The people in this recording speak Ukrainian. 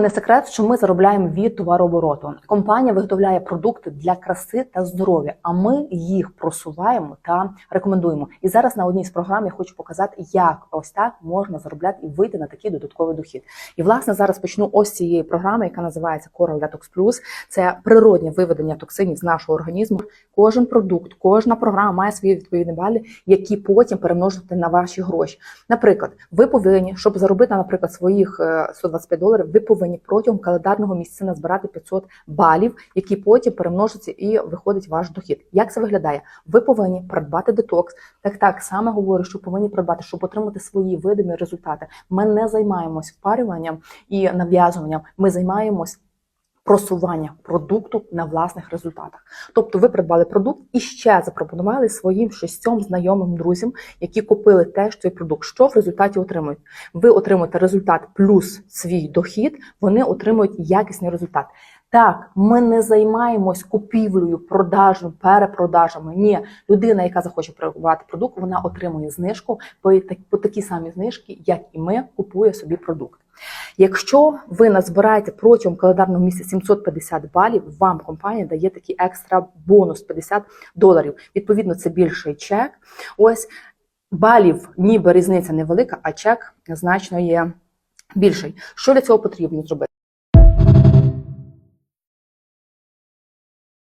Не секрет, що ми заробляємо від товарообороту. Компанія виготовляє продукти для краси та здоров'я, а ми їх просуваємо та рекомендуємо. І зараз на одній з програм я хочу показати, як ось так можна заробляти і вийти на такий додатковий дохід. І власне зараз почну ось цієї програми, яка називається Coral Detox Plus. Це природнє виведення токсинів з нашого організму. Кожен продукт, кожна програма має свої відповідні бали, які потім перемножити на ваші гроші. Наприклад, ви повинні, щоб заробити, наприклад, своїх е, 125 доларів, ви повинні протягом календарного місяця назбирати 500 балів, які потім перемножаться і виходить ваш дохід. Як це виглядає? Ви повинні придбати детокс. Так так саме говорю, що повинні придбати, щоб отримати свої видимі результати. Ми не займаємось впарюванням і нав'язуванням. Ми займаємось. Просування продукту на власних результатах. Тобто ви придбали продукт і ще запропонували своїм шістьом знайомим друзям, які купили теж цей продукт. Що в результаті отримують? Ви отримуєте результат плюс свій дохід, вони отримують якісний результат. Так, ми не займаємось купівлею, продажем, перепродажами. Ні, людина, яка захоче придбати продукт, вона отримує знижку по, так- по такі самі знижки, як і ми, купує собі продукт. Якщо ви назбираєте протягом календарного місяця 750 балів, вам компанія дає такий екстра бонус 50 доларів. Відповідно, це більший чек. Ось балів, ніби різниця невелика, а чек значно є більший. Що для цього потрібно зробити?